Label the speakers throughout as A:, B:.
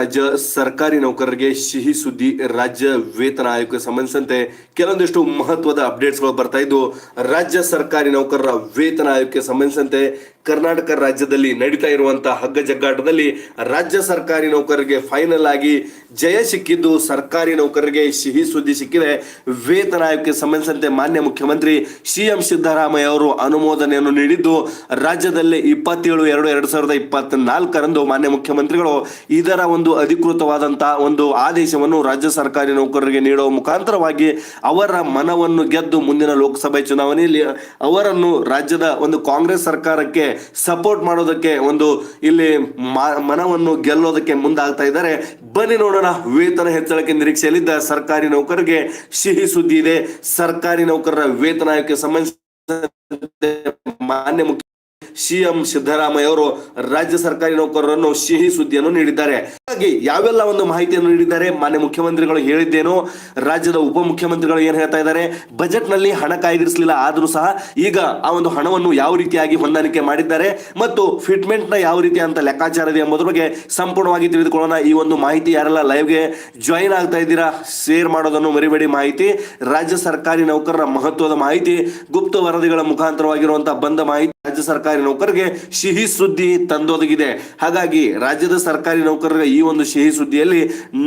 A: ರಾಜ್ಯ ಸರ್ಕಾರಿ ನೌಕರರಿಗೆ ಸಿಹಿ ಸುದ್ದಿ ರಾಜ್ಯ ವೇತನ ಆಯೋಗಕ್ಕೆ ಸಂಬಂಧಿಸಿದಂತೆ ಕೆಲವೊಂದಿಷ್ಟು ಮಹತ್ವದ ಅಪ್ಡೇಟ್ಸ್ಗಳು ಬರ್ತಾ ಇದ್ದು, ರಾಜ್ಯ ಸರ್ಕಾರಿ ನೌಕರರ ವೇತನ ಆಯೋಗಕ್ಕೆ ಸಂಬಂಧಿಸಿದಂತೆ ಕರ್ನಾಟಕ ರಾಜ್ಯದಲ್ಲಿ ನಡೀತಾ ಇರುವಂತಹ ಹಗ್ಗ ಜಗ್ಗಾಟದಲ್ಲಿ ರಾಜ್ಯ ಸರ್ಕಾರಿ ನೌಕರರಿಗೆ ಫೈನಲ್ ಆಗಿ ಜಯ ಸಿಕ್ಕಿದ್ದು, ಸರ್ಕಾರಿ ನೌಕರರಿಗೆ ಸಿಹಿ ಸುದ್ದಿ ಸಿಕ್ಕಿದೆ. ವೇತನ ಆಯೋಗಕ್ಕೆ ಸಂಬಂಧಿಸಿದಂತೆ ಮಾನ್ಯ ಮುಖ್ಯಮಂತ್ರಿ ಸಿ ಎಂ ಸಿದ್ದರಾಮಯ್ಯ ಅವರು ಅನುಮೋದನೆಯನ್ನು ನೀಡಿದ್ದು, ರಾಜ್ಯದಲ್ಲಿ ಇಪ್ಪತ್ತೇಳು ಎರಡು ಎರಡು ಸಾವಿರದ ಇಪ್ಪತ್ನಾಲ್ಕರಂದು ಮಾನ್ಯ ಮುಖ್ಯಮಂತ್ರಿಗಳು ಇದರ ಒಂದು ಅಧಿಕೃತವಾದಂತಹ ಒಂದು ಆದೇಶವನ್ನು ರಾಜ್ಯ ಸರ್ಕಾರಿ ನೌಕರರಿಗೆ ನೀಡುವ ಮುಖಾಂತರವಾಗಿ ಅವರ ಮನವನ್ನು ಗೆದ್ದು ಮುಂದಿನ ಲೋಕಸಭೆ ಚುನಾವಣೆಯಲ್ಲಿ ಅವರನ್ನು ರಾಜ್ಯದ ಒಂದು ಕಾಂಗ್ರೆಸ್ ಸರ್ಕಾರಕ್ಕೆ ಸಪೋರ್ಟ್ ಮಾಡೋದಕ್ಕೆ ಒಂದು ಇಲ್ಲಿ ಮನವನ್ನು ಗೆಲ್ಲೋದಕ್ಕೆ ಮುಂದಾಗ್ತಾ ಇದ್ದಾರೆ. ಬನ್ನಿ ನೋಡೋಣ. ವೇತನ ಹೆಚ್ಚಳಕ್ಕೆ ನಿರೀಕ್ಷೆಯಲ್ಲಿದ್ದ ಸರ್ಕಾರಿ ನೌಕರರಿಗೆ ಸಿಹಿ ಸುದ್ದಿ ಇದೆ. ಸರ್ಕಾರಿ ನೌಕರರ ವೇತನ ಆಯೋಗಕ್ಕೆ ಸಂಬಂಧಿಸಿದಂತೆ ಮಾನ್ಯ ಮುಖ್ಯ ಸಿಎಂ ಸಿದ್ದರಾಮಯ್ಯ ಅವರು ರಾಜ್ಯ ಸರ್ಕಾರಿ ನೌಕರರನ್ನು ಸಿಹಿ ಸುದ್ದಿಯನ್ನು ನೀಡಿದ್ದಾರೆ. ಹಾಗಾಗಿ ಯಾವೆಲ್ಲ ಒಂದು ಮಾಹಿತಿಯನ್ನು ನೀಡಿದ್ದಾರೆ ಮಾನ್ಯ ಮುಖ್ಯಮಂತ್ರಿಗಳು ಹೇಳಿದ್ದೇನೋ, ರಾಜ್ಯದ ಉಪ ಮುಖ್ಯಮಂತ್ರಿಗಳು ಏನ್ ಹೇಳ್ತಾ ಇದ್ದಾರೆ ಬಜೆಟ್ನಲ್ಲಿ ಹಣ ಕಾಯ್ದಿರಿಸಲಿಲ್ಲ ಆದ್ರೂ ಸಹ ಈಗ ಆ ಒಂದು ಹಣವನ್ನು ಯಾವ ರೀತಿಯಾಗಿ ಹೊಂದಾಣಿಕೆ ಮಾಡಿದ್ದಾರೆ ಮತ್ತು ಫಿಟ್ಮೆಂಟ್ನ ಯಾವ ರೀತಿ ಅಂತ ಲೆಕ್ಕಾಚಾರ ಇದೆ ಎಂಬುದ್ರ ಬಗ್ಗೆ ಸಂಪೂರ್ಣವಾಗಿ ತಿಳಿದುಕೊಳ್ಳೋಣ. ಈ ಒಂದು ಮಾಹಿತಿ ಯಾರೆಲ್ಲ ಲೈವ್ಗೆ ಜಾಯಿನ್ ಆಗ್ತಾ ಇದ್ದೀರಾ, ಶೇರ್ ಮಾಡೋದನ್ನು ಮರಿಬೇಡಿ ಮಾಹಿತಿ. ರಾಜ್ಯ ಸರ್ಕಾರಿ ನೌಕರರ ಮಹತ್ವದ ಮಾಹಿತಿ, ಗುಪ್ತ ವರದಿಗಳ ಮುಖಾಂತರವಾಗಿರುವಂತಹ ಬಂದ ಮಾಹಿತಿ ರಾಜ್ಯ ಸರ್ಕಾರಿ ನೌಕರರಿಗೆ ಸಿಹಿ ಸುದ್ದಿ ತಂದೊದಗಿದೆ. ಹಾಗಾಗಿ ರಾಜ್ಯದ ಸರ್ಕಾರಿ ನೌಕರರ ಈ ಒಂದು ಸಿಹಿ ಸುದ್ದಿಯಲ್ಲಿ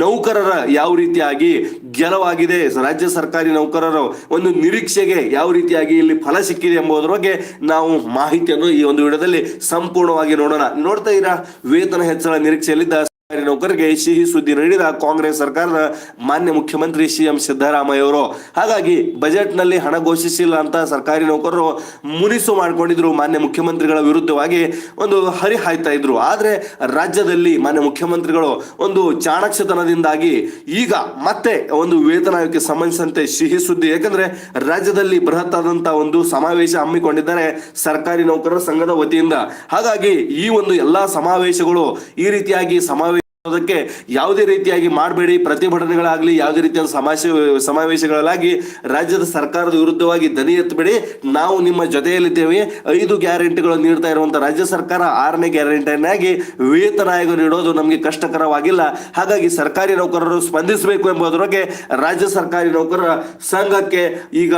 A: ನೌಕರರ ಯಾವ ರೀತಿಯಾಗಿ ಗೆಲುವಾಗಿದೆ, ರಾಜ್ಯ ಸರ್ಕಾರಿ ನೌಕರರ ಒಂದು ನಿರೀಕ್ಷೆಗೆ ಯಾವ ರೀತಿಯಾಗಿ ಇಲ್ಲಿ ಫಲ ಸಿಕ್ಕಿದೆ ಎಂಬುದರ ಬಗ್ಗೆ ನಾವು ಮಾಹಿತಿಯನ್ನು ಈ ಒಂದು ವಿಡಿಯೋದಲ್ಲಿ ಸಂಪೂರ್ಣವಾಗಿ ನೋಡೋಣ. ನೋಡ್ತಾ ಇರ ವೇತನ ಹೆಚ್ಚಳ ನಿರೀಕ್ಷೆಯಲ್ಲಿದ್ದ ನೌಕರರಿಗೆ ಸಿಹಿ ಸುದ್ದಿ ನೀಡಿದ ಕಾಂಗ್ರೆಸ್ ಸರ್ಕಾರದ ಮಾನ್ಯ ಮುಖ್ಯಮಂತ್ರಿ ಸಿಎಂ ಸಿದ್ದರಾಮಯ್ಯ ಅವರು ಹಾಗಾಗಿ ಬಜೆಟ್ನಲ್ಲಿ ಹಣ ಘೋಷಿಸಿಲ್ಲ ಅಂತ ಸರ್ಕಾರಿ ನೌಕರರು ಮುನಿಸು ಮಾಡಿಕೊಂಡಿದ್ರು ಮಾನ್ಯ ಮುಖ್ಯಮಂತ್ರಿಗಳ ವಿರುದ್ಧವಾಗಿ ಒಂದು ಹರಿಹಾಯ್ತಾ ಇದ್ರು. ಆದ್ರೆ ರಾಜ್ಯದಲ್ಲಿ ಮಾನ್ಯ ಮುಖ್ಯಮಂತ್ರಿಗಳು ಒಂದು ಚಾಣಕ್ಷತನದಿಂದಾಗಿ ಈಗ ಮತ್ತೆ ಒಂದು ವೇತನ ಆಯೋಗಕ್ಕೆ ಸಂಬಂಧಿಸಿದಂತೆ ಸಿಹಿ ಸುದ್ದಿ ಯಾಕಂದ್ರೆ ರಾಜ್ಯದಲ್ಲಿ ಬೃಹತ್ ಆದಂತಹ ಒಂದು ಸಮಾವೇಶ ಹಮ್ಮಿಕೊಂಡಿದ್ದಾರೆ ಸರ್ಕಾರಿ ನೌಕರರ ಸಂಘದ ವತಿಯಿಂದ. ಹಾಗಾಗಿ ಈ ಒಂದು ಎಲ್ಲಾ ಸಮಾವೇಶಗಳು ಈ ರೀತಿಯಾಗಿ ಸಮಾವೇಶ ಮಾಡೋದಕ್ಕೆ ಯಾವುದೇ ರೀತಿಯಾಗಿ ಮಾಡಬೇಡಿ. ಪ್ರತಿಭಟನೆಗಳಾಗಲಿ, ಯಾವುದೇ ರೀತಿಯ ಸಮಾವೇಶ ಸಮಾವೇಶಗಳಾಗಿ ರಾಜ್ಯದ ಸರ್ಕಾರದ ವಿರುದ್ಧವಾಗಿ ದನಿ ಎತ್ತಬೇಡಿ. ನಾವು ನಿಮ್ಮ ಜೊತೆಯಲ್ಲಿದ್ದೇವೆ. ಐದು ಗ್ಯಾರಂಟಿಗಳನ್ನು ನೀಡ್ತಾ ಇರುವಂತಹ ರಾಜ್ಯ ಸರ್ಕಾರ ಆರನೇ ಗ್ಯಾರಂಟಿಯನ್ನಾಗಿ ವೇತನ ಆಯೋಗ ನೀಡೋದು ನಮಗೆ ಕಷ್ಟಕರವಾಗಿಲ್ಲ. ಹಾಗಾಗಿ ಸರ್ಕಾರಿ ನೌಕರರು ಸ್ಪಂದಿಸಬೇಕು ಎಂಬುದರ ರಾಜ್ಯ ಸರ್ಕಾರಿ ನೌಕರರ ಸಂಘಕ್ಕೆ ಈಗ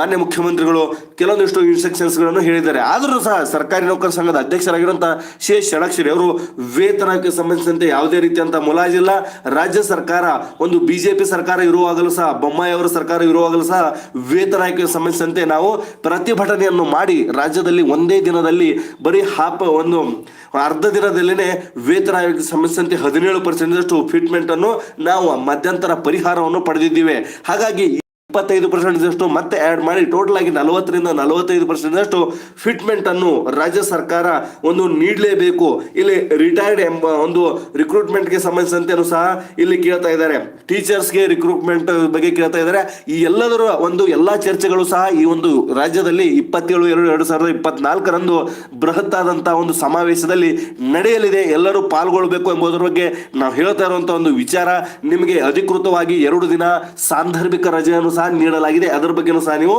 A: ಮಾನ್ಯ ಮುಖ್ಯಮಂತ್ರಿಗಳು ಕೆಲವೊಂದಿಷ್ಟು ಇನ್ಸ್ಟ್ರಕ್ಷನ್ಸ್ಗಳನ್ನು ಹೇಳಿದ್ದಾರೆ. ಆದರೂ ಸಹ ಸರ್ಕಾರಿ ನೌಕರ ಸಂಘದ ಅಧ್ಯಕ್ಷರಾಗಿರುವಂತಹ ಶೇ ಷಡಾಕ್ಷರಿ ಅವರು ವೇತನಕ್ಕೆ ಸಂಬಂಧಿಸಿದಂತೆ ಯಾವುದೇ ರೀತಿಯಂತ ಮುಲಾಜಿಲ್ಲ ರಾಜ್ಯ ಸರ್ಕಾರ, ಒಂದು ಬಿಜೆಪಿ ಸರ್ಕಾರ ಇರುವಾಗಲೂ ಸಹ, ಬೊಮ್ಮಾಯಿ ಅವರ ಸರ್ಕಾರ ಇರುವಾಗಲೂ ಸಹ ವೇತನ ಆಯ್ಕೆ ಸಂಬಂಧಿಸಿದಂತೆ ನಾವು ಪ್ರತಿಭಟನೆಯನ್ನು ಮಾಡಿ ರಾಜ್ಯದಲ್ಲಿ ಒಂದೇ ದಿನದಲ್ಲಿ ಬರೀ ಹಾಪ ಒಂದು ಅರ್ಧ ದಿನದಲ್ಲಿನೇ ವೇತನ ಆಯೋಗಕ್ಕೆ ಸಂಬಂಧಿಸಿದಂತೆ ಹದಿನೇಳು ಪರ್ಸೆಂಟ್ ಫಿಟ್ಮೆಂಟ್ ಅನ್ನು ನಾವು ಮಧ್ಯಂತರ ಪರಿಹಾರವನ್ನು ಪಡೆದಿದ್ದೇವೆ. ಹಾಗಾಗಿ ಇಪ್ಪತ್ತೈದು ಪರ್ಸೆಂಟ್ ಮತ್ತೆ ಆಡ್ ಮಾಡಿ ಟೋಟಲ್ ಆಗಿ ನಲವತ್ತರಿಂದ ನಲವತ್ತೈದು ಪರ್ಸೆಂಟ್ ಫಿಟ್ಮೆಂಟ್ ಅನ್ನು ರಾಜ್ಯ ಸರ್ಕಾರ ಒಂದು ನೀಡಲೇಬೇಕು. ಇಲ್ಲಿ ರಿಟೈರ್ಡ್ ಎಂಬ ಒಂದು ರಿಕ್ರೂಟ್ಮೆಂಟ್ಗೆ ಸಂಬಂಧಿಸಿದಂತೆ ಸಹ ಇಲ್ಲಿ ಕೇಳ್ತಾ ಇದ್ದಾರೆ. ಟೀಚರ್ಸ್ಗೆ ರಿಕ್ರೂಟ್ಮೆಂಟ್ ಬಗ್ಗೆ ಕೇಳ್ತಾ ಇದ್ದಾರೆ. ಈ ಎಲ್ಲದರ ಒಂದು ಎಲ್ಲ ಚರ್ಚೆಗಳು ಸಹ ಈ ಒಂದು ರಾಜ್ಯದಲ್ಲಿ ಇಪ್ಪತ್ತೇಳು, ಎರಡು ಎರಡು ಸಾವಿರದ ಇಪ್ಪತ್ನಾಲ್ಕರಂದು ಬೃಹತ್ ಒಂದು ಸಮಾವೇಶದಲ್ಲಿ ನಡೆಯಲಿದೆ. ಎಲ್ಲರೂ ಪಾಲ್ಗೊಳ್ಳಬೇಕು ಎಂಬುದರ ಬಗ್ಗೆ ನಾವು ಹೇಳ್ತಾ ಇರುವಂತಹ ಒಂದು ವಿಚಾರ. ನಿಮಗೆ ಅಧಿಕೃತವಾಗಿ ಎರಡು ದಿನ ಸಾಂದರ್ಭಿಕ ರಜೆಯನ್ನು ಸಹ ನೀಡಲಾಗಿದೆ. ಅದರ ಬಗ್ಗೆನೂ ಸಹ ನೀವು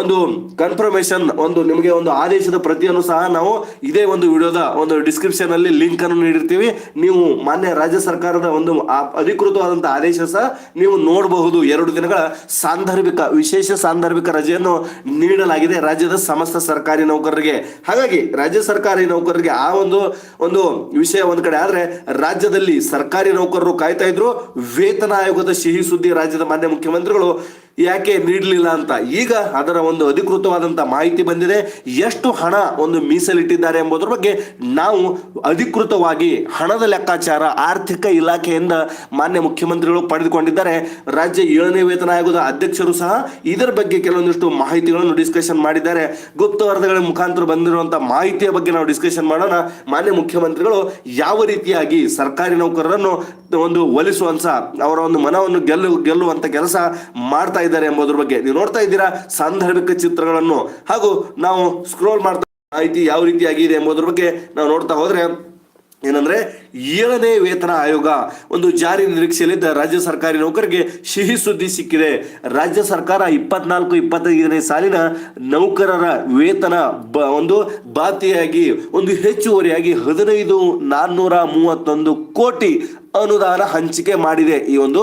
A: ಒಂದು ಕನ್ಫರ್ಮೇಶನ್ ಒಂದು ನಿಮಗೆ ಒಂದು ಆದೇಶದ ಪ್ರತಿಯನ್ನು ಸಹ ನಾವು ಇದೇ ಒಂದು ವಿಡಿಯೋದ ಒಂದು ಡಿಸ್ಕ್ರಿಪ್ಷನ್ ಅಲ್ಲಿ ಲಿಂಕ್ ಅನ್ನು ನೀಡಿರ್ತೀವಿ. ನೀವು ಮಾನ್ಯ ರಾಜ್ಯ ಸರ್ಕಾರದ ಒಂದು ಅಧಿಕೃತವಾದಂತಹ ಆದೇಶ ಸಹ ನೀವು ನೋಡಬಹುದು. ಎರಡು ದಿನಗಳ ಸಾಂದರ್ಭಿಕ, ವಿಶೇಷ ಸಾಂದರ್ಭಿಕ ರಜೆಯನ್ನು ನೀಡಲಾಗಿದೆ ರಾಜ್ಯದ ಸಮಸ್ತ ಸರ್ಕಾರಿ ನೌಕರರಿಗೆ. ಹಾಗಾಗಿ ರಾಜ್ಯ ಸರ್ಕಾರಿ ನೌಕರರಿಗೆ ಆ ಒಂದು ಒಂದು ವಿಷಯ ಒಂದ್ ಕಡೆ ಆದ್ರೆ ರಾಜ್ಯದಲ್ಲಿ ಸರ್ಕಾರಿ ನೌಕರರು ಕಾಯ್ತಾ ಇದ್ರು. ವೇತನ ಆಯೋಗದ ಸಿಹಿ ಸುದ್ದಿ ರಾಜ್ಯದ ಮಾನ್ಯ ಮುಖ್ಯಮಂತ್ರಿಗಳು ಯಾಕೆ ನೀಡಲಿಲ್ಲ ಅಂತ? ಈಗ ಅದರ ಒಂದು ಅಧಿಕೃತವಾದಂತ ಮಾಹಿತಿ ಬಂದಿದೆ. ಎಷ್ಟು ಹಣ ಒಂದು ಮೀಸಲಿಟ್ಟಿದ್ದಾರೆ ಎಂಬುದರ ಬಗ್ಗೆ ನಾವು ಅಧಿಕೃತವಾಗಿ ಹಣದ ಲೆಕ್ಕಾಚಾರ, ಆರ್ಥಿಕ ಇಲಾಖೆಯಿಂದ ಮಾನ್ಯ ಮುಖ್ಯಮಂತ್ರಿಗಳು ಪಡೆದುಕೊಂಡಿದ್ದಾರೆ. ರಾಜ್ಯ ಏಳನೇ ವೇತನ ಆಯೋಗದ ಅಧ್ಯಕ್ಷರು ಸಹ ಇದರ ಬಗ್ಗೆ ಕೆಲವೊಂದಿಷ್ಟು ಮಾಹಿತಿಗಳನ್ನು ಡಿಸ್ಕಷನ್ ಮಾಡಿದ್ದಾರೆ. ಗುಪ್ತ ವರದಿಗಳ ಮುಖಾಂತರ ಬಂದಿರುವಂತಹ ಮಾಹಿತಿಯ ಬಗ್ಗೆ ನಾವು ಡಿಸ್ಕಷನ್ ಮಾಡೋಣ. ಮಾನ್ಯ ಮುಖ್ಯಮಂತ್ರಿಗಳು ಯಾವ ರೀತಿಯಾಗಿ ಸರ್ಕಾರಿ ನೌಕರರನ್ನು ಒಂದು ಒಲಿಸುವಂತ ಅವರ ಒಂದು ಮನವನ್ನು ಗೆಲ್ಲು, ಗೆಲ್ಲುವಂತ ಕೆಲಸ ಮಾಡ್ತಾ ಇದ್ದಾರೆ ಎಂಬುದ್ರ ಬಗ್ಗೆ. ನೀವು ನೋಡ್ತಾ ಇದ್ದೀರಾ ಸಾಂದರ್ಭಿಕ ಚಿತ್ರಗಳನ್ನು. ಹಾಗೂ ನಾವು ಸ್ಕ್ರೋಲ್ ಮಾಡ್ತಾ ಮಾಹಿತಿ ಯಾವ ರೀತಿಯಾಗಿದೆ ಎಂಬುದ್ರ ಬಗ್ಗೆ ನಾವು ನೋಡ್ತಾ ಹೋದ್ರೆ ಏನಂದ್ರೆ ಏಳನೇ ವೇತನ ಆಯೋಗ ಒಂದು ಜಾರಿ ನಿರೀಕ್ಷೆಯಲ್ಲಿದ್ದ ರಾಜ್ಯ ಸರ್ಕಾರಿ ನೌಕರರಿಗೆ ಸಿಹಿ ಸುದ್ದಿ ಸಿಕ್ಕಿದೆ. ರಾಜ್ಯ ಸರ್ಕಾರ ಇಪ್ಪತ್ನಾಲ್ಕು, ಇಪ್ಪತ್ತೈದನೇ ಸಾಲಿನ ನೌಕರರ ವೇತನ ಬ ಒಂದು ಬಾತಿಯಾಗಿ ಒಂದು ಹೆಚ್ಚುವರಿಯಾಗಿ ಹದಿನೈದು ನಾನ್ನೂರ ಮೂವತ್ತೊಂದು ಕೋಟಿ ಅನುದಾನ ಹಂಚಿಕೆ ಮಾಡಿದೆ. ಈ ಒಂದು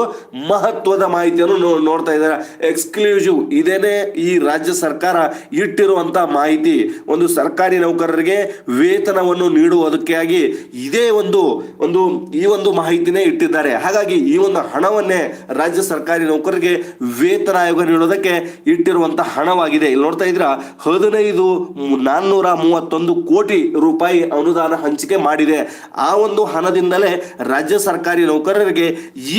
A: ಮಹತ್ವದ ಮಾಹಿತಿಯನ್ನು ನೋಡ್ತಾ ಇದ್ದಾರೆ. ಎಕ್ಸ್ಕ್ಲೂಸಿವ್ ಇದೇನೆ ಈ ರಾಜ್ಯ ಸರ್ಕಾರ ಇಟ್ಟಿರುವಂತ ಮಾಹಿತಿ. ಒಂದು ಸರ್ಕಾರಿ ನೌಕರರಿಗೆ ವೇತನವನ್ನು ನೀಡುವುದಕ್ಕಾಗಿ ಇದೇ ಒಂದು ಒಂದು, ಈ ಒಂದು ಮಾಹಿತಿನೇ ಇಟ್ಟಿದ್ದಾರೆ. ಹಾಗಾಗಿ ಈ ಒಂದು ಹಣವನ್ನೇ ರಾಜ್ಯ ಸರ್ಕಾರಿ ನೌಕರರಿಗೆ ವೇತನ ಆಯೋಗ ನೀಡೋದಕ್ಕೆ ಇಟ್ಟಿರುವಂತ ಹಣವಾಗಿದೆ. ಇಲ್ಲಿ ನೋಡ್ತಾ ಇದ್ರ ಹದಿನೈದು ನಾನ್ನೂರ ಮೂವತ್ತೊಂದು ಕೋಟಿ ರೂಪಾಯಿ ಅನುದಾನ ಹಂಚಿಕೆ ಮಾಡಿದೆ. ಆ ಒಂದು ಹಣದಿಂದಲೇ ರಾಜ್ಯ ಸರ್ಕಾರಿ ನೌಕರರಿಗೆ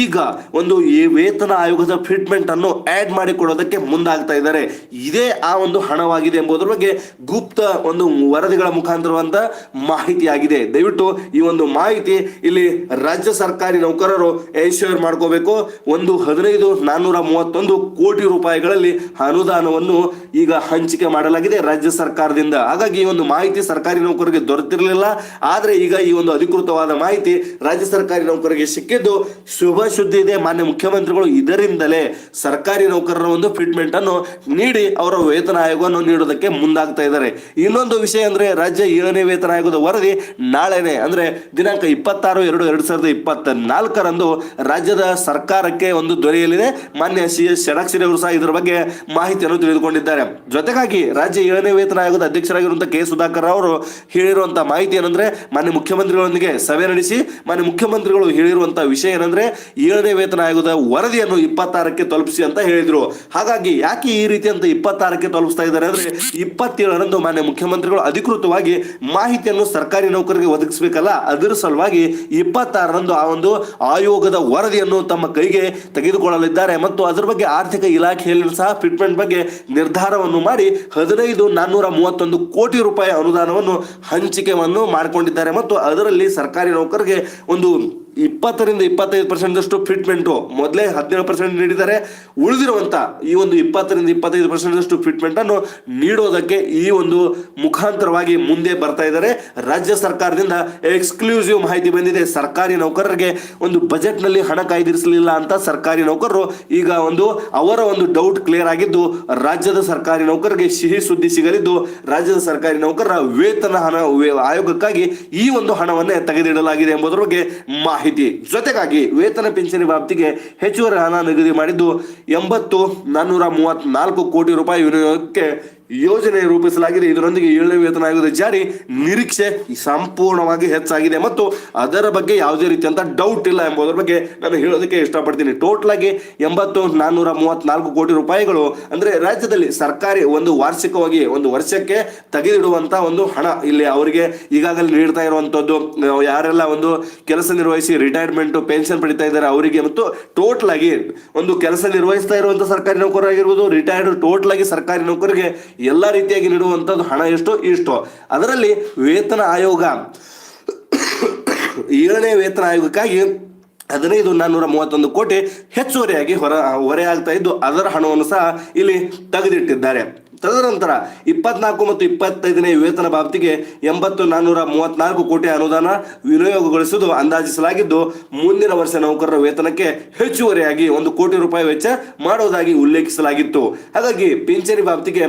A: ಈಗ ಒಂದು ಈ ವೇತನ ಆಯೋಗದ ಫಿಟ್ಮೆಂಟ್ ಅನ್ನು ಆಡ್ ಮಾಡಿಕೊಡೋದಕ್ಕೆ ಮುಂದಾಗ್ತಾ ಇದ್ದಾರೆ. ಇದೇ ಆ ಒಂದು ಹಣವಾಗಿದೆ ಎಂಬುದರ ಬಗ್ಗೆ ಗುಪ್ತ ಒಂದು ವರದಿಗಳ ಮುಖಾಂತರವಂತ ಮಾಹಿತಿಯಾಗಿದೆ. ದಯವಿಟ್ಟು ಈ ಒಂದು ಮಾಹಿತಿ ಇಲ್ಲಿ ರಾಜ್ಯ ಸರ್ಕಾರಿ ನೌಕರರು ಎನ್ಶೂರ್ ಮಾಡ್ಕೋಬೇಕು. ಒಂದು ಹದಿನೈದು ನಾನ್ನೂರ ಮೂವತ್ತೊಂದು ಕೋಟಿ ರೂಪಾಯಿಗಳಲ್ಲಿ ಅನುದಾನವನ್ನು ಈಗ ಹಂಚಿಕೆ ಮಾಡಲಾಗಿದೆ ರಾಜ್ಯ ಸರ್ಕಾರದಿಂದ. ಹಾಗಾಗಿ ಈ ಒಂದು ಮಾಹಿತಿ ಸರ್ಕಾರಿ ನೌಕರರಿಗೆ ದೊರೆತಿರಲಿಲ್ಲ. ಆದರೆ ಈಗ ಈ ಒಂದು ಅಧಿಕೃತವಾದ ಮಾಹಿತಿ ರಾಜ್ಯ ಸರ್ಕಾರಿ ನೌಕರರಿಗೆ ಸಿಕ್ಕಿದ್ದು ಶುಭ ಸುದ್ದಿ ಇದೆ. ಮಾನ್ಯ ಮುಖ್ಯಮಂತ್ರಿಗಳು ಇದರಿಂದಲೇ ಸರ್ಕಾರಿ ನೌಕರರ ಒಂದು ಟ್ರೀಟ್ಮೆಂಟ್ ಅನ್ನು ನೀಡಿ ಅವರ ವೇತನ ಆಯೋಗವನ್ನು ನೀಡೋದಕ್ಕೆ ಮುಂದಾಗ್ತಾ ಇದ್ದಾರೆ. ಇನ್ನೊಂದು ವಿಷಯ ಅಂದ್ರೆ ರಾಜ್ಯ ಏಳನೇ ವೇತನ ಆಯೋಗದ ವರದಿ ನಾಳೆನೆ ಅಂದ್ರೆ ದಿನಾಂಕ ಇಪ್ಪತ್ತಾರು ಎರಡು ಎರಡ್ ಸಾವಿರದ ಇಪ್ಪತ್ತ ನಾಲ್ಕರಂದು ರಾಜ್ಯದ ಸರ್ಕಾರಕ್ಕೆ ಒಂದು ದೊರೆಯಲಿದೆ. ಮಾನ್ಯ ಸಿ ಎಸ್ ಷಡಕ್ಷರಿ ಅವರು ಸಹ ಇದರ ಬಗ್ಗೆ ಮಾಹಿತಿಯನ್ನು ತಿಳಿದುಕೊಂಡಿದ್ದಾರೆ. ಜೊತೆಗಾಗಿ ರಾಜ್ಯ ಏಳನೇ ವೇತನ ಆಯೋಗದ ಅಧ್ಯಕ್ಷರಾಗಿರುವಂತಹ ಕೆ ಸುಧಾಕರ್ ಅವರು ಹೇಳಿರುವಂತಹ ಮಾಹಿತಿ ಏನಂದ್ರೆ ಮಾನ್ಯ ಮುಖ್ಯಮಂತ್ರಿಗಳೊಂದಿಗೆ ಸಭೆ ನಡೆಸಿ, ಮಾನ್ಯ ಮುಖ್ಯಮಂತ್ರಿಗಳು ಹೇಳಿರುವಂತಹ ವಿಷಯ ಏನಂದ್ರೆ ಏಳನೇ ವೇತನ ಆಯೋಗದ ವರದಿಯನ್ನು ಇಪ್ಪತ್ತಾರಕ್ಕೆ ತಲುಪಿಸಿ ಅಂತ ಹೇಳಿದ್ರು. ಹಾಗಾಗಿ ಯಾಕೆ ಈ ರೀತಿ ಅಂತ ಇಪ್ಪತ್ತಾರಕ್ಕೆ ತಲುಪಿಸ್ತಾ ಇದ್ದಾರೆ ಅಂದ್ರೆ ಇಪ್ಪತ್ತೇಳರಂದು ಮಾನ್ಯ ಮುಖ್ಯಮಂತ್ರಿಗಳು ಅಧಿಕೃತವಾಗಿ ಮಾಹಿತಿಯನ್ನು ಸರ್ಕಾರಿ ನೌಕರರಿಗೆ ಒದಗಿಸಬೇಕಲ್ಲ, ಅದರ ಸಲುವಾಗಿ ಇಪ್ಪತ್ತಾರರಂದು ಆ ಒಂದು ಆಯೋಗದ ವರದಿಯನ್ನು ತಮ್ಮ ಕೈಗೆ ತೆಗೆದುಕೊಳ್ಳಲಿದ್ದಾರೆ. ಮತ್ತು ಅದರ ಬಗ್ಗೆ ಆರ್ಥಿಕ ಇಲಾಖೆಯಲ್ಲಿ ಸಹ ಫಿಟ್ಮೆಂಟ್ ಬಗ್ಗೆ ನಿರ್ಧಾರವನ್ನು ಮಾಡಿ ಹದಿನೈದು ನಾನ್ನೂರ ಮೂವತ್ತೊಂದು ಕೋಟಿ ರೂಪಾಯಿ ಅನುದಾನವನ್ನು ಹಂಚಿಕೆಯನ್ನು ಮಾಡಿಕೊಂಡಿದ್ದಾರೆ. ಮತ್ತು ಅದರಲ್ಲಿ ಸರ್ಕಾರಿ ನೌಕರರಿಗೆ ಒಂದು ಇಪ್ಪತ್ತರಿಂದ ಇಪ್ಪತ್ತೈದು ಪರ್ಸೆಂಟಷ್ಟು ಫಿಟ್ಮೆಂಟು ಮೊದಲೇ ಹದಿನೇಳು ಪರ್ಸೆಂಟ್ ನೀಡಿದ್ದಾರೆ. ಉಳಿದಿರುವಂಥ ಈ ಒಂದು ಇಪ್ಪತ್ತರಿಂದ ಇಪ್ಪತ್ತೈದು ಪರ್ಸೆಂಟಷ್ಟು ಫಿಟ್ಮೆಂಟನ್ನು ನೀಡೋದಕ್ಕೆ ಈ ಒಂದು ಮುಖಾಂತರವಾಗಿ ಮುಂದೆ ಬರ್ತಾ ಇದ್ದಾರೆ. ರಾಜ್ಯ ಸರ್ಕಾರದಿಂದ ಎಕ್ಸ್ಕ್ಲೂಸಿವ್ ಮಾಹಿತಿ ಬಂದಿದೆ. ಸರ್ಕಾರಿ ನೌಕರರಿಗೆ ಒಂದು ಬಜೆಟ್ನಲ್ಲಿ ಹಣ ಕಾಯ್ದಿರಿಸಲಿಲ್ಲ ಅಂತ ಸರ್ಕಾರಿ ನೌಕರರು ಈಗ ಒಂದು ಅವರ ಒಂದು ಡೌಟ್ ಕ್ಲಿಯರ್ ಆಗಿದ್ದು, ರಾಜ್ಯದ ಸರ್ಕಾರಿ ನೌಕರರಿಗೆ ಸಿಹಿ ಸುದ್ದಿ ಸಿಗಲಿದ್ದು, ರಾಜ್ಯದ ಸರ್ಕಾರಿ ನೌಕರರ ವೇತನ ಹಣ ಆಯೋಗಕ್ಕಾಗಿ ಈ ಒಂದು ಹಣವನ್ನೇ ತೆಗೆದಿಡಲಾಗಿದೆ ಎಂಬುದರ ಬಗ್ಗೆ ಜೊತೆಗಾಗಿ ವೇತನ ಪಿಂಚಣಿ ವ್ಯಾಪ್ತಿಗೆ ಹೆಚ್ಚುವರಿ ಹಣ ನಿಗದಿ ಮಾಡಿದ್ದು ಎಂಬತ್ತು ನಾನ್ನೂರ ಮೂವತ್ನಾಲ್ಕು ಕೋಟಿ ರೂಪಾಯಿ ವಿನಿಯೋಗಕ್ಕೆ ಯೋಜನೆ ರೂಪಿಸಲಾಗಿದೆ. ಇದರೊಂದಿಗೆ ಏಳನೇ ವೇತನ ಆಯೋಗದ ಜಾರಿ ನಿರೀಕ್ಷೆ ಸಂಪೂರ್ಣವಾಗಿ ಹೆಚ್ಚಾಗಿದೆ. ಮತ್ತು ಅದರ ಬಗ್ಗೆ ಯಾವುದೇ ರೀತಿಯಂತ ಡೌಟ್ ಇಲ್ಲ ಎಂಬುದರ ಬಗ್ಗೆ ನಾನು ಹೇಳೋದಕ್ಕೆ ಇಷ್ಟಪಡ್ತೀನಿ. ಟೋಟಲ್ ಆಗಿ ಎಂಬತ್ತು ನಾನ್ನೂರ ಮೂವತ್ನಾಲ್ಕು ಕೋಟಿ ರೂಪಾಯಿಗಳು ಅಂದ್ರೆ ರಾಜ್ಯದಲ್ಲಿ ಸರ್ಕಾರಿ ಒಂದು ವಾರ್ಷಿಕವಾಗಿ ಒಂದು ವರ್ಷಕ್ಕೆ ತೆಗೆದಿಡುವಂತ ಒಂದು ಹಣ ಇಲ್ಲಿ ಅವರಿಗೆ ಈಗಾಗಲೇ ನೀಡ್ತಾ ಇರುವಂತದ್ದು. ಯಾರೆಲ್ಲ ಒಂದು ಕೆಲಸ ನಿರ್ವಹಿಸಿ ರಿಟೈರ್ಮೆಂಟ್ ಪೆನ್ಷನ್ ಪಡಿತಾ ಇದ್ದಾರೆ ಅವರಿಗೆ ಮತ್ತು ಟೋಟಲ್ ಆಗಿ ಒಂದು ಕೆಲಸ ನಿರ್ವಹಿಸ್ತಾ ಇರುವಂತ ಸರ್ಕಾರಿ ನೌಕರರಾಗಿರ್ಬೋದು ರಿಟೈರ್ಡ್ ಟೋಟಲ್ ಆಗಿ ಸರ್ಕಾರಿ ನೌಕರಿಗೆ ಎಲ್ಲ ರೀತಿಯಾಗಿ ನೀಡುವಂಥದ್ದು ಹಣ ಎಷ್ಟು ಇಷ್ಟು. ಅದರಲ್ಲಿ ವೇತನ ಆಯೋಗ, ಏಳನೇ ವೇತನ ಆಯೋಗಕ್ಕಾಗಿ ಹದಿನೈದು ನಾನ್ನೂರ ಮೂವತ್ತೊಂದು ಕೋಟಿ ಹೆಚ್ಚುವರಿಯಾಗಿ ಹೊರ, ಹೊರೆಯಾಗ್ತಾ ಇದ್ದು ಅದರ ಹಣವನ್ನು ಸಹ ಇಲ್ಲಿ ತೆಗೆದಿಟ್ಟಿದ್ದಾರೆ. ತದನಂತರ ಇಪ್ಪತ್ನಾಲ್ಕು ಮತ್ತು ಇಪ್ಪತ್ತೈದನೇ ವೇತನ ಬಾಬ್ತಿಗೆ ಎಂಬತ್ತು ನಾನ್ನೂರ ಮೂವತ್ನಾಲ್ಕು ಕೋಟಿ ಅನುದಾನ ವಿನಿಯೋಗಗೊಳಿಸುವುದು ಅಂದಾಜಿಸಲಾಗಿದ್ದು, ಮುಂದಿನ ವರ್ಷ ನೌಕರರ ವೇತನಕ್ಕೆ ಹೆಚ್ಚುವರಿಯಾಗಿ ಒಂದು ಕೋಟಿ ರೂಪಾಯಿ ವೆಚ್ಚ ಮಾಡುವುದಾಗಿ ಉಲ್ಲೇಖಿಸಲಾಗಿತ್ತು. ಹಾಗಾಗಿ ಪಿಂಚಣಿ ಬಾಬ್ತಿಗೆ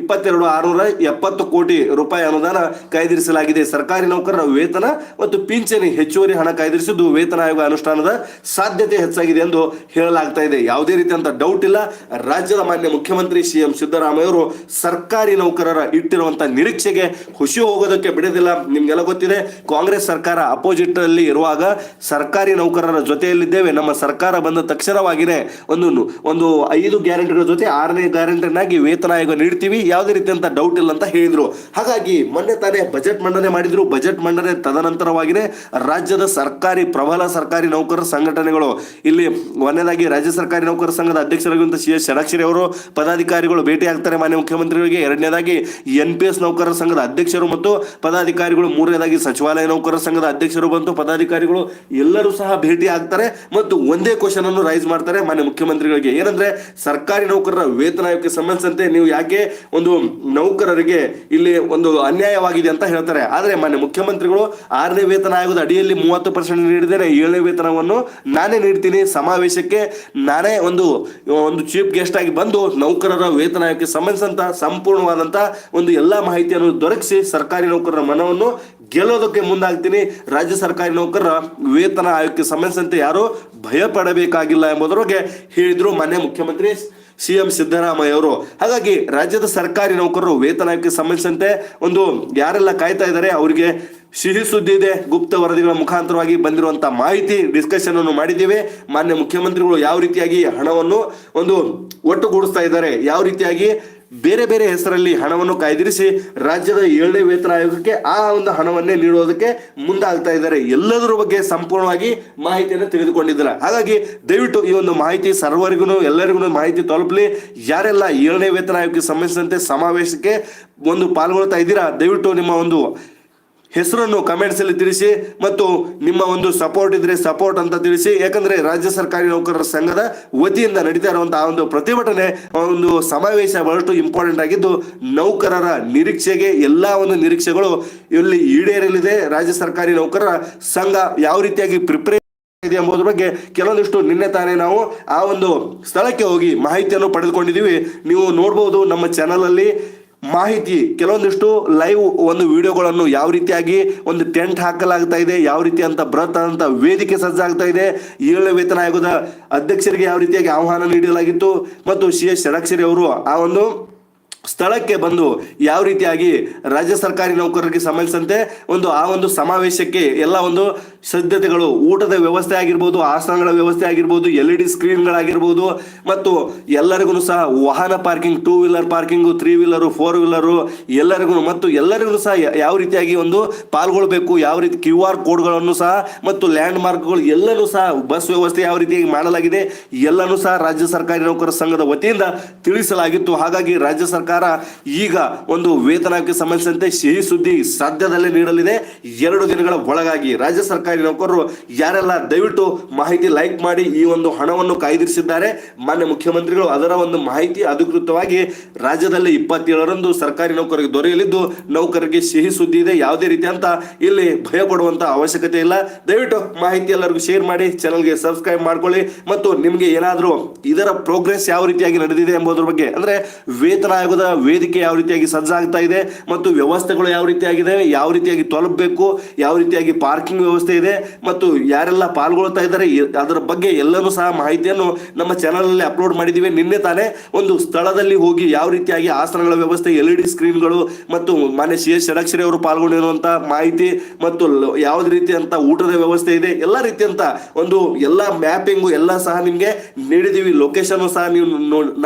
A: ಇಪ್ಪತ್ತೆರಡು ಆರುನೂರ ಎಪ್ಪತ್ತು ಕೋಟಿ ರೂಪಾಯಿ ಅನುದಾನ ಕಾಯ್ದಿರಿಸಲಾಗಿದೆ. ಸರ್ಕಾರಿ ನೌಕರರ ವೇತನ ಮತ್ತು ಪಿಂಚಣಿ ಹೆಚ್ಚುವರಿ ಹಣ ಕಾಯ್ದಿರಿಸಿದ್ದು ವೇತನ ಆಯೋಗ ಅನುಷ್ಠಾನದ ಸಾಧ್ಯತೆ ಹೆಚ್ಚಾಗಿದೆ ಎಂದು ಹೇಳಲಾಗ್ತಾ ಇದೆ. ಯಾವುದೇ ರೀತಿಯಂತ ಡೌಟ್ ಇಲ್ಲ. ರಾಜ್ಯದ ಮಾನ್ಯ ಮುಖ್ಯಮಂತ್ರಿ ಸಿ ಎಂ ಸಿದ್ದರಾಮಯ್ಯ ಅವರು ಸರ್ಕಾರಿ ನೌಕರರ ಇಟ್ಟಿರುವಂತ ನಿರೀಕ್ಷೆಗೆ ಖುಷಿ ಹೋಗೋದಕ್ಕೆ ಬಿಡೋದಿಲ್ಲ. ನಿಮ್ಗೆಲ್ಲ ಗೊತ್ತಿದೆ, ಕಾಂಗ್ರೆಸ್ ಸರ್ಕಾರ ಅಪೋಸಿಟ್ ಅಲ್ಲಿ ಇರುವಾಗ ಸರ್ಕಾರಿ ನೌಕರರ ಜೊತೆಯಲ್ಲಿದ್ದೇವೆ. ನಮ್ಮ ಸರ್ಕಾರ ಬಂದ ತಕ್ಷಣವಾಗಿನೇ ಒಂದು ಒಂದು ಐದು ಗ್ಯಾರಂಟಿಗಳ ಜೊತೆ ಆರನೇ ಗ್ಯಾರಂಟಿನಾಗಿ ವೇತನ ಆಯೋಗ ನೀಡ್ತೀವಿ. ಯಾವುದೇ ರೀತಿಯಂತ ಡೌಟ್ ಇಲ್ಲ ಅಂತ ಹೇಳಿದ್ರು. ಹಾಗಾಗಿ ಮೊನ್ನೆ ತಾನೇ ಬಜೆಟ್ ಮಂಡನೆ ಮಾಡಿದ್ರು. ಬಜೆಟ್ ಮಂಡನೆ ತದನಂತರವಾಗಿನೇ ರಾಜ್ಯದ ಸರ್ಕಾರಿ, ಪ್ರಬಲ ಸರ್ಕಾರಿ ನೌಕರರ ಸಂಘಟನೆಗಳು ಇಲ್ಲಿ ಮೊನ್ನೆದಾಗಿ ರಾಜ್ಯ ಸರ್ಕಾರಿ ನೌಕರರ ಸಂಘದ ಅಧ್ಯಕ್ಷರಾಗಿರುವಂತಹ ಸಿ ಎಸ್ ಷಡಕ್ಷರಿ ಅವರು, ಪದಾಧಿಕಾರಿಗಳು ಭೇಟಿ ಆಗ್ತಾರೆ ಮಾನ್ಯ ಮುಖ್ಯಮಂತ್ರಿಗಳಿಗೆ ಎರಡನೇದಾಗಿ ಎನ್ ಪಿ ಎಸ್ ನೌಕರರ ಸಂಘದ ಅಧ್ಯಕ್ಷರು ಮತ್ತು ಪದಾಧಿಕಾರಿಗಳು, ಮೂರನೇದಾಗಿ ಸಚಿವಾಲಯ ನೌಕರರ ಸಂಘದ ಅಧ್ಯಕ್ಷರು ಬಂತು ಪದಾಧಿಕಾರಿಗಳು ಎಲ್ಲರೂ ಸಹ ಭೇಟಿ ಆಗ್ತಾರೆ ಮತ್ತು ಒಂದೇ ಕ್ವಶನ್ ಅನ್ನು ರೈಸ್ ಮಾಡ್ತಾರೆ. ಮಾನ್ಯ ಮುಖ್ಯಮಂತ್ರಿಗಳಿಗೆ ಏನಂದ್ರೆ, ಸರ್ಕಾರಿ ನೌಕರರ ವೇತನ ಆಯೋಗಕ್ಕೆ ಸಂಬಂಧಿಸಿದಂತೆ ನೀವು ಯಾಕೆ ಒಂದು ನೌಕರರಿಗೆ ಇಲ್ಲಿ ಒಂದು ಅನ್ಯಾಯವಾಗಿದೆ ಅಂತ ಹೇಳ್ತಾರೆ. ಆದರೆ ಮಾನ್ಯ ಮುಖ್ಯಮಂತ್ರಿಗಳು ಆರನೇ ವೇತನ ಆಯೋಗದ ಅಡಿಯಲ್ಲಿ ಮೂವತ್ತು ಪರ್ಸೆಂಟ್ ನೀಡಿದರೆ ಏಳನೇ ವೇತನವನ್ನು ನಾನೇ ನೀಡ್ತೀನಿ. ಸಮಾವೇಶಕ್ಕೆ ನಾನೇ ಒಂದು ಒಂದು ಚೀಫ್ ಗೆಸ್ಟ್ ಆಗಿ ಬಂದು ನೌಕರರ ವೇತನ ಆಯೋಗಕ್ಕೆ ಸಂಬಂಧ ಸಂಬಂಧಿಸಿದಂತ ಸಂಪೂರ್ಣವಾದಂತ ಒಂದು ಎಲ್ಲ ಮಾಹಿತಿಯನ್ನು ದೊರಕಿಸಿ ಸರ್ಕಾರಿ ನೌಕರರ ಮನವನ್ನು ಗೆಲ್ಲೋದಕ್ಕೆ ಮುಂದಾಗ್ತೀನಿ. ರಾಜ್ಯ ಸರ್ಕಾರಿ ನೌಕರರ ವೇತನ ಆಯೋಗಕ್ಕೆ ಸಂಬಂಧಿಸಿದಂತೆ ಯಾರು ಭಯ ಪಡಬೇಕಾಗಿಲ್ಲ ಎಂಬುದರ ಬಗ್ಗೆ ಹೇಳಿದ್ರು ಮಾನ್ಯ ಮುಖ್ಯಮಂತ್ರಿ ಸಿ ಎಂ ಸಿದ್ದರಾಮಯ್ಯ ಅವರು. ಹಾಗಾಗಿ ರಾಜ್ಯದ ಸರ್ಕಾರಿ ನೌಕರರು ವೇತನ ಆಯೋಗಕ್ಕೆ ಸಂಬಂಧಿಸಿದಂತೆ ಒಂದು ಯಾರೆಲ್ಲ ಕಾಯ್ತಾ ಇದ್ದಾರೆ ಅವರಿಗೆ ಸಿಹಿ ಸುದ್ದಿ ಇದೆ. ಗುಪ್ತ ವರದಿಗಳ ಮುಖಾಂತರವಾಗಿ ಬಂದಿರುವಂತಹ ಮಾಹಿತಿ ಡಿಸ್ಕಷನ್ ಅನ್ನು ಮಾಡಿದ್ದೇವೆ. ಮಾನ್ಯ ಮುಖ್ಯಮಂತ್ರಿಗಳು ಯಾವ ರೀತಿಯಾಗಿ ಹಣವನ್ನು ಒಂದು ಒಟ್ಟುಗೂಡಿಸ್ತಾ ಇದ್ದಾರೆ, ಯಾವ ರೀತಿಯಾಗಿ ಬೇರೆ ಬೇರೆ ಹೆಸರಲ್ಲಿ ಹಣವನ್ನು ಕಾಯ್ದಿರಿಸಿ ರಾಜ್ಯದ ಏಳನೇ ವೇತನ ಆಯೋಗಕ್ಕೆ ಆ ಒಂದು ಹಣವನ್ನೇ ನೀಡೋದಕ್ಕೆ ಮುಂದಾಗ್ತಾ ಇದ್ದಾರೆ. ಎಲ್ಲದರ ಬಗ್ಗೆ ಸಂಪೂರ್ಣವಾಗಿ ಮಾಹಿತಿಯನ್ನು ತೆಗೆದುಕೊಂಡಿದ್ದಾರೆ. ಹಾಗಾಗಿ ದಯವಿಟ್ಟು ಈ ಒಂದು ಮಾಹಿತಿ ಸರ್ವರಿಗೂ, ಎಲ್ಲರಿಗೂ ಮಾಹಿತಿ ತಲುಪಲಿ. ಯಾರೆಲ್ಲ ಏಳನೇ ವೇತನ ಆಯೋಗಕ್ಕೆ ಸಂಬಂಧಿಸಿದಂತೆ ಸಮಾವೇಶಕ್ಕೆ ಒಂದು ಪಾಲ್ಗೊಳ್ತಾ ಇದ್ದೀರಾ, ದಯವಿಟ್ಟು ನಿಮ್ಮ ಒಂದು ಹೆಸರನ್ನು ಕಮೆಂಟ್ಸ್ ಅಲ್ಲಿ ತಿಳಿಸಿ ಮತ್ತು ನಿಮ್ಮ ಒಂದು ಸಪೋರ್ಟ್ ಇದ್ರೆ ಸಪೋರ್ಟ್ ಅಂತ ತಿಳಿಸಿ. ಯಾಕಂದ್ರೆ ರಾಜ್ಯ ಸರ್ಕಾರಿ ನೌಕರರ ಸಂಘದ ವತಿಯಿಂದ ನಡೀತಾ ಇರುವಂತಹ ಒಂದು ಪ್ರತಿಭಟನೆ ಒಂದು ಸಮಾವೇಶ ಬಹಳಷ್ಟು ಇಂಪಾರ್ಟೆಂಟ್ ಆಗಿದ್ದು, ನೌಕರರ ನಿರೀಕ್ಷೆಗೆ, ಎಲ್ಲಾ ಒಂದು ನಿರೀಕ್ಷೆಗಳು ಇಲ್ಲಿ ಈಡೇರಲಿದೆ. ರಾಜ್ಯ ಸರ್ಕಾರಿ ನೌಕರರ ಸಂಘ ಯಾವ ರೀತಿಯಾಗಿ ಪ್ರಿಪೇರ್ ಇದೆ ಎಂಬುದ್ರ ಬಗ್ಗೆ ಕೆಲವೊಂದಿಷ್ಟು ನಿನ್ನೆ ತಾನೇ ನಾವು ಆ ಒಂದು ಸ್ಥಳಕ್ಕೆ ಹೋಗಿ ಮಾಹಿತಿಯನ್ನು ಪಡೆದುಕೊಂಡಿದ್ದೀವಿ. ನೀವು ನೋಡಬಹುದು ನಮ್ಮ ಚಾನಲ್ ಅಲ್ಲಿ ಮಾಹಿತಿ, ಕೆಲವೊಂದಿಷ್ಟು ಲೈವ್ ಒಂದು ವಿಡಿಯೋಗಳನ್ನು ಯಾವ ರೀತಿಯಾಗಿ ಒಂದು ಟೆಂಟ್ ಹಾಕಲಾಗ್ತಾ ಇದೆ, ಯಾವ ರೀತಿ ಅಂತ ಬೃಹತ್ ಅಂತ ವೇದಿಕೆ ಸಜ್ಜಾಗ್ತಾ ಇದೆ ಏಳು ವೇತನ ಆಯೋಗದ ಅಧ್ಯಕ್ಷರಿಗೆ ಯಾವ ರೀತಿಯಾಗಿ ಆಹ್ವಾನ ನೀಡಲಾಗಿತ್ತು ಮತ್ತು ಸಿ ಎಸ್ ಷಡಾಕ್ಷರಿ ಅವರು ಆ ಒಂದು ಸ್ಥಳಕ್ಕೆ ಬಂದು ಯಾವ ರೀತಿಯಾಗಿ ರಾಜ್ಯ ಸರ್ಕಾರಿ ನೌಕರರಿಗೆ ಸಂಬಂಧಿಸಿದಂತೆ ಒಂದು ಆ ಒಂದು ಸಮಾವೇಶಕ್ಕೆ ಎಲ್ಲ ಒಂದು ಸಿದ್ಧತೆಗಳು, ಊಟದ ವ್ಯವಸ್ಥೆ ಆಗಿರ್ಬೋದು, ಆಸನಗಳ ವ್ಯವಸ್ಥೆ ಆಗಿರ್ಬೋದು, ಎಲ್ ಇ ಡಿ ಸ್ಕ್ರೀನ್ಗಳಾಗಿರ್ಬೋದು, ಮತ್ತು ಎಲ್ಲರಿಗೂ ಸಹ ವಾಹನ parking two wheeler parking three wheeler four wheeler ಎಲ್ಲರಿಗೂ ಮತ್ತು ಎಲ್ಲರಿಗೂ ಸಹ ಯಾವ ರೀತಿಯಾಗಿ ಒಂದು ಪಾಲ್ಗೊಳ್ಬೇಕು, ಯಾವ ರೀತಿ ಕ್ಯೂ ಆರ್ ಕೋಡ್ಗಳನ್ನು ಸಹ ಮತ್ತು ಲ್ಯಾಂಡ್ ಮಾರ್ಕ್ಗಳು ಎಲ್ಲನೂ ಸಹ ಬಸ್ ವ್ಯವಸ್ಥೆ ಯಾವ ರೀತಿಯಾಗಿ ಮಾಡಲಾಗಿದೆ, ಎಲ್ಲನೂ ಸಹ ರಾಜ್ಯ ಸರ್ಕಾರಿ ನೌಕರರ ಸಂಘದ ವತಿಯಿಂದ ತಿಳಿಸಲಾಗಿತ್ತು. ಹಾಗಾಗಿ ರಾಜ್ಯ ಸರ್ಕಾರ ಈಗ ಒಂದು ವೇತನಕ್ಕೆ ಸಂಬಂಧಿಸಿದಂತೆ ಸಿಹಿ ಸುದ್ದಿ ಸದ್ಯದಲ್ಲೇ ನೀಡಲಿದೆ. ಎರಡು ದಿನಗಳ ಒಳಗಾಗಿ ರಾಜ್ಯ ಸರ್ಕಾರಿ ನೌಕರರು ಯಾರೆಲ್ಲ ದಯವಿಟ್ಟು ಮಾಹಿತಿ ಲೈಕ್ ಮಾಡಿ ಈ ಒಂದು ಹಣವನ್ನು ಕಾಯ್ದಿರಿಸಿದ್ದಾರೆ. ಮಾನ್ಯ ಮುಖ್ಯಮಂತ್ರಿಗಳು, ಅದರ ಒಂದು ಮಾಹಿತಿ ಅಧಿಕೃತವಾಗಿ ರಾಜ್ಯದಲ್ಲಿ ಇಪ್ಪತ್ತೇಳರಂದು ಸರ್ಕಾರಿ ನೌಕರರಿಗೆ ದೊರೆಯಲಿದ್ದು, ನೌಕರರಿಗೆ ಸಿಹಿ ಸುದ್ದಿ ಇದೆ, ಯಾವುದೇ ರೀತಿ ಅಂತ ಇಲ್ಲಿ ಭಯ ಪಡುವಂತ ಅವಶ್ಯಕತೆ ಇಲ್ಲ. ದಯವಿಟ್ಟು ಮಾಹಿತಿ ಎಲ್ಲರಿಗೂ ಶೇರ್ ಮಾಡಿ, ಚಾನಲ್ಗೆ ಸಬ್ಸ್ಕ್ರೈಬ್ ಮಾಡ್ಕೊಳ್ಳಿ ಮತ್ತು ನಿಮಗೆ ಏನಾದರೂ ಇದರ ಪ್ರೋಗ್ರೆಸ್ ಯಾವ ರೀತಿಯಾಗಿ ನಡೆದಿದೆ ಎಂಬುದರ ಬಗ್ಗೆ, ಅಂದ್ರೆ ವೇತನ ಆಯೋಗದ ವೇದಿಕೆ ಯಾವ ರೀತಿಯಾಗಿ ಸಜ್ಜಾಗ್ತಾ ಇದೆ ಮತ್ತು ವ್ಯವಸ್ಥೆಗಳು ಯಾವ ರೀತಿಯಾಗಿದೆ ಯಾವ ರೀತಿಯಾಗಿ ತಲುಪಬೇಕು, ಯಾವ ರೀತಿಯಾಗಿ ಪಾರ್ಕಿಂಗ್ ವ್ಯವಸ್ಥೆ ಇದೆ ಮತ್ತು ಯಾರೆಲ್ಲ ಪಾಲ್ಗೊಳ್ತಾ ಇದ್ದಾರೆ ಅದರ ಬಗ್ಗೆ ಎಲ್ಲನೂ ಸಹ ಮಾಹಿತಿಯನ್ನು ನಮ್ಮ ಚಾನಲ್ ಅಲ್ಲಿ ಅಪ್ಲೋಡ್ ಮಾಡಿದ್ದೀವಿ. ನಿನ್ನೆ ತಾನೇ ಒಂದು ಸ್ಥಳದಲ್ಲಿ ಹೋಗಿ ಯಾವ ರೀತಿಯಾಗಿ ಆಸನಗಳ ವ್ಯವಸ್ಥೆ ಎಲ್ ಇ ಸ್ಕ್ರೀನ್ಗಳು ಮತ್ತು ಮಾನ್ಯ ಸಿ ಎಸ್ ಷಡಕ್ಷರಿ ಅವರು ಪಾಲ್ಗೊಂಡಿರುವಂತಹ ಮಾಹಿತಿ ಮತ್ತು ಯಾವ ಯಾವುದೇ ರೀತಿಯಂತ ಊಟದ ವ್ಯವಸ್ಥೆ ಇದೆ, ಎಲ್ಲ ರೀತಿಯಂತ ಒಂದು ಎಲ್ಲ ಮ್ಯಾಪಿಂಗು ಎಲ್ಲ ಸಹ ನಿಮಗೆ ನೀಡಿದೀವಿ. ಲೊಕೇಶನ್ ಸಹ ನೀವು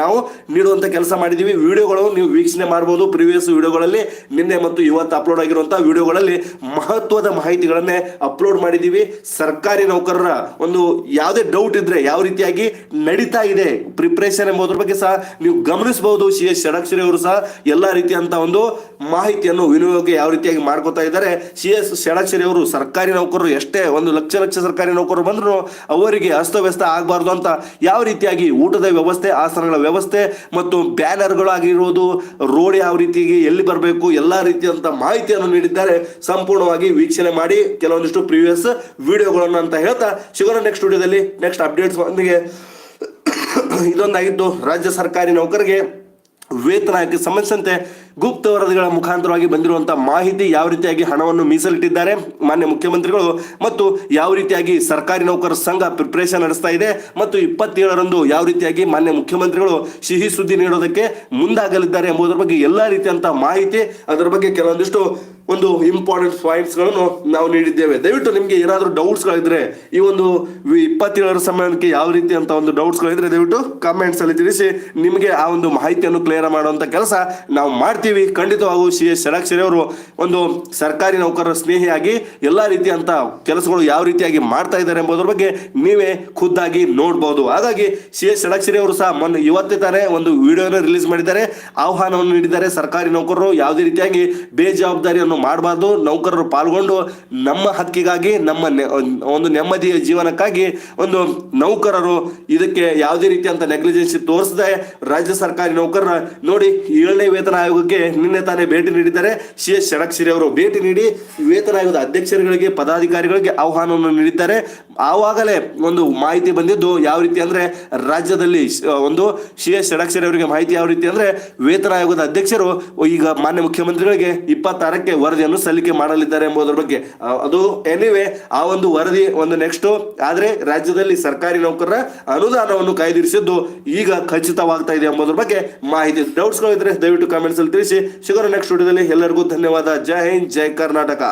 A: ನಾವು ನೀಡುವಂತ ಕೆಲಸ ಮಾಡಿದೀವಿ. ವಿಡಿಯೋಗಳು ನೀವು ವೀಕ್ಷಣೆ ಮಾಡಬಹುದು ಪ್ರಿವಿಯಸ್ ವಿಡಿಯೋಗಳಲ್ಲಿ ನಿನ್ನೆ ಮತ್ತು ಇವತ್ತು ಅಪ್ಲೋಡ್ ಆಗಿರುವಂತಹ ವಿಡಿಯೋಗಳಲ್ಲಿ ಮಹತ್ವದ ಮಾಹಿತಿಗಳನ್ನೇ ಅಪ್ಲೋಡ್ ಮಾಡಿದೀವಿ. ಸರ್ಕಾರಿ ನೌಕರರ ಒಂದು ಯಾವುದೇ ಡೌಟ್ ಇದ್ರೆ ಯಾವ ರೀತಿಯಾಗಿ ನಡೀತಾ ಇದೆ ಪ್ರಿಪ್ರೇಷನ್ ಎಂಬುದ್ರ ಬಗ್ಗೆ ಸಹ ನೀವು ಗಮನಿಸಬಹುದು. ಸಿ ಎಸ್ ಷಡಕ್ಷರಿ ಅವರು ಸಹ ಎಲ್ಲ ರೀತಿಯಂತ ಒಂದು ಮಾಹಿತಿಯನ್ನು ವಿನಿಯೋಗ ಯಾವ ರೀತಿಯಾಗಿ ಮಾಡ್ಕೋತಾ ಇದ್ದಾರೆ. ಸಿ ಎಸ್ ಷಡಕ್ಷರಿ ಅವರು ಸರ್ಕಾರಿ ನೌಕರರು ಎಷ್ಟೇ ಒಂದು ಲಕ್ಷ ಲಕ್ಷ ಸರ್ಕಾರಿ ನೌಕರರು ಬಂದ್ರು ಅವರಿಗೆ ಅಸ್ತವ್ಯಸ್ತ ಆಗಬಾರ್ದು ಅಂತ ಯಾವ ರೀತಿಯಾಗಿ ಊಟದ ವ್ಯವಸ್ಥೆ, ಆಸನಗಳ ವ್ಯವಸ್ಥೆ ಮತ್ತು ಬ್ಯಾನರ್ಗಳಾಗಿರುವುದು, ರೋಡ್ ಯಾವ ರೀತಿಯಾಗಿ ಎಲ್ಲಿ ಬರಬೇಕು, ಎಲ್ಲಾ ರೀತಿಯಂತ ಮಾಹಿತಿಯನ್ನು ನೀಡಿದ್ದಾರೆ. ಸಂಪೂರ್ಣವಾಗಿ ವೀಕ್ಷಣೆ ಮಾಡಿ ಕೆಲವೊಂದಿಷ್ಟು ವಿಡಿಯೋಗಳನ್ನು ಅಂತ ಹೇಳ್ತಾ ಸಿಗೋಣ ನೆಕ್ಸ್ಟ್ ವಿಡಿಯೋದಲ್ಲಿ ನೆಕ್ಸ್ಟ್ ಅಪ್ಡೇಟ್ಸ್ ಒಂದಿಗೆ ಇದೊಂದಾಗಿತ್ತು ರಾಜ್ಯ ಸರ್ಕಾರಿ ನೌಕರಿಗೆ ವೇತನಕ್ಕೆ ಸಂಬಂಧಿಸಿದಂತೆ ಗುಪ್ತ ವರದಿಗಳ ಮುಖಾಂತರವಾಗಿ ಬಂದಿರುವಂತಹ ಮಾಹಿತಿ ಯಾವ ರೀತಿಯಾಗಿ ಹಣವನ್ನು ಮೀಸಲಿಟ್ಟಿದ್ದಾರೆ? ಮಾನ್ಯ ಮುಖ್ಯಮಂತ್ರಿಗಳು, ಮತ್ತು ಯಾವ ರೀತಿಯಾಗಿ ಸರ್ಕಾರಿ ನೌಕರರ ಸಂಘ ಪ್ರಿಪರೇಷನ್ ನಡೆಸ್ತಾ ಇದೆ? ಮತ್ತು ಇಪ್ಪತ್ತೇಳರಂದು ಯಾವ ರೀತಿಯಾಗಿ ಮಾನ್ಯ ಮುಖ್ಯಮಂತ್ರಿಗಳು ಸಿಹಿ ಸುದ್ದಿ ನೀಡೋದಕ್ಕೆ ಮುಂದಾಗಲಿದ್ದಾರೆ ಎಂಬುದರ ಬಗ್ಗೆ ಎಲ್ಲ ರೀತಿಯಂತಹ ಮಾಹಿತಿ, ಅದರ ಬಗ್ಗೆ ಕೆಲವೊಂದಿಷ್ಟು ಒಂದು ಇಂಪಾರ್ಟೆಂಟ್ ಪಾಯಿಂಟ್ಸ್ಗಳನ್ನು ನಾವು ನೀಡಿದ್ದೇವೆ. ದಯವಿಟ್ಟು ನಿಮಗೆ ಏನಾದರೂ ಡೌಟ್ಸ್ಗಳಿದ್ರೆ ಈ ಒಂದು ಇಪ್ಪತ್ತೇಳರ ಸಮ್ಮೇಳನಕ್ಕೆ ಯಾವ ರೀತಿ ಅಂತ ಒಂದು ಡೌಟ್ಸ್ಗಳಿದ್ರೆ ದಯವಿಟ್ಟು ಕಾಮೆಂಟ್ಸ್ ಅಲ್ಲಿ ತಿಳಿಸಿ, ನಿಮಗೆ ಆ ಒಂದು ಮಾಹಿತಿಯನ್ನು ಕ್ಲಿಯರ್ ಮಾಡುವಂತ ಕೆಲಸ ನಾವು ಮಾಡ್ತೀವಿ. ಖಂಡಿತವಾಗೂ ಸಿ ಎಸ್ ಷಡಾಕ್ಷರಿ ಅವರು ಒಂದು ಸರ್ಕಾರಿ ನೌಕರರ ಸ್ನೇಹಿಯಾಗಿ ಎಲ್ಲ ರೀತಿಯಂತ ಕೆಲಸಗಳು ಯಾವ ರೀತಿಯಾಗಿ ಮಾಡ್ತಾ ಇದ್ದಾರೆ ಎಂಬುದರ ಬಗ್ಗೆ ನೀವೇ ಖುದ್ದಾಗಿ ನೋಡ್ಬೋದು. ಹಾಗಾಗಿ ಸಿ ಎಸ್ ಷಡಾಕ್ಷರಿ ಅವರು ಸಹ ಮೊನ್ನೆ ಇವತ್ತೇ ತಾನೇ ಒಂದು ವಿಡಿಯೋನ ರಿಲೀಸ್ ಮಾಡಿದ್ದಾರೆ. ಆಹ್ವಾನವನ್ನು ನೀಡಿದ್ದಾರೆ. ಸರ್ಕಾರಿ ನೌಕರರು ಯಾವುದೇ ರೀತಿಯಾಗಿ ಬೇಜವಾಬ್ದಾರಿಯನ್ನು ಮಾಡಬಾರ್ದು. ನೌಕರರು ಪಾಲ್ಗೊಂಡು ನಮ್ಮ ಹಕ್ಕಿಗಾಗಿ, ನಮ್ಮ ಒಂದು ನೆಮ್ಮದಿಯ ಜೀವನಕ್ಕಾಗಿ ಒಂದು ನೌಕರರು ಇದಕ್ಕೆ ಯಾವುದೇ ರೀತಿಯಂತ ನೆಗ್ಲಿಜೆನ್ಸಿ ತೋರಿಸದೆ ರಾಜ್ಯ ಸರ್ಕಾರಿ ನೌಕರರ ನೋಡಿ ಏಳನೇ ವೇತನ ಆಯೋಗಕ್ಕೆ ಆಯೋಗಕ್ಕೆ ನಿನ್ನೆ ತಾನೇ ಭೇಟಿ ನೀಡಿದ್ದಾರೆ. ಸಿ ಎಸ್ ಷಡಕ್ಷರಿ ಅವರು ಭೇಟಿ ನೀಡಿ ವೇತನ ಆಯೋಗದ ಅಧ್ಯಕ್ಷರುಗಳಿಗೆ, ಪದಾಧಿಕಾರಿಗಳಿಗೆ ಆಹ್ವಾನವನ್ನು ನೀಡಿದ್ದಾರೆ. ಆವಾಗಲೇ ಒಂದು ಮಾಹಿತಿ ಬಂದಿದ್ದು ಯಾವ ರೀತಿ ಅಂದ್ರೆ ರಾಜ್ಯದಲ್ಲಿ ಒಂದು ಸಿ ಎಸ್ ಷಡಕ್ಷರಿ ಅವರಿಗೆ ಮಾಹಿತಿ ಯಾವ ರೀತಿ ಅಂದ್ರೆ ವೇತನ ಆಯೋಗದ ಅಧ್ಯಕ್ಷರು ಈಗ ಮಾನ್ಯ ಮುಖ್ಯಮಂತ್ರಿಗಳಿಗೆ ಇಪ್ಪತ್ತಾರಕ್ಕೆ ವರದಿಯನ್ನು ಸಲ್ಲಿಕೆ ಮಾಡಲಿದ್ದಾರೆ ಎಂಬುದರ ಬಗ್ಗೆ. ಅದು ಎನಿವೆ ಆ ಒಂದು ವರದಿ ಒಂದು ನೆಕ್ಸ್ಟ್ ಆದರೆ ರಾಜ್ಯದಲ್ಲಿ ಸರ್ಕಾರಿ ನೌಕರರ ಅನುದಾನವನ್ನು ಕಾಯ್ದಿರಿಸಿದ್ದು ಈಗ ಖಚಿತವಾಗ್ತಾ ಇದೆ ಎಂಬುದರ ಬಗ್ಗೆ ಮಾಹಿತಿ. ಡೌಟ್ಸ್ಗಳು ಇದ್ರೆ ದಯವಿಟ್ಟು ಕಾಮೆಂಟ್ಸ್ ಅಲ್ಲಿ ತಿಳಿಸಿ. ಸಿಗೋಣ ನೆಕ್ಸ್ಟ್ ವಿಡಿಯೋದಲ್ಲಿ ಎಲ್ಲರಿಗೂ ಧನ್ಯವಾದ. ಜೈ ಹಿಂದ್ ಜೈ ಕರ್ನಾಟಕ.